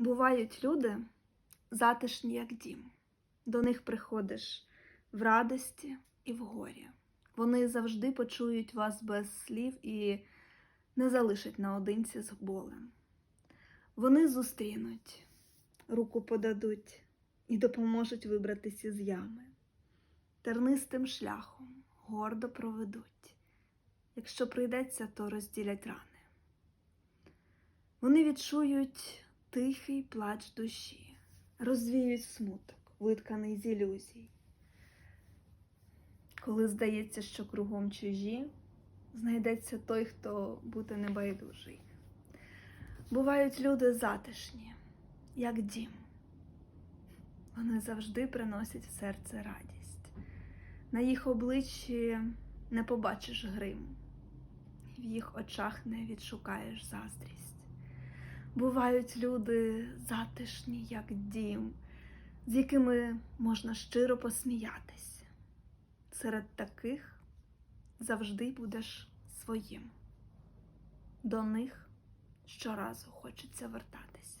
Бувають люди затишні, як дім. До них приходиш в радості і в горі. Вони завжди почують вас без слів і не залишать наодинці з болем. Вони зустрінуть, руку подадуть і допоможуть вибратися із ями. Тернистим шляхом гордо проведуть. Якщо прийдеться, то розділять рани. Вони відчують тихий плач душі, розвіють смуток, витканий з ілюзій. Коли здається, що кругом чужі, знайдеться той, хто бути небайдужий. Бувають люди затишні, як дім. Вони завжди приносять в серце радість. На їх обличчі не побачиш гриму, в їх очах не відшукаєш заздрість. Бувають люди затишні, як дім, з якими можна щиро посміятись. Серед таких завжди будеш своїм. До них щоразу хочеться вертатись.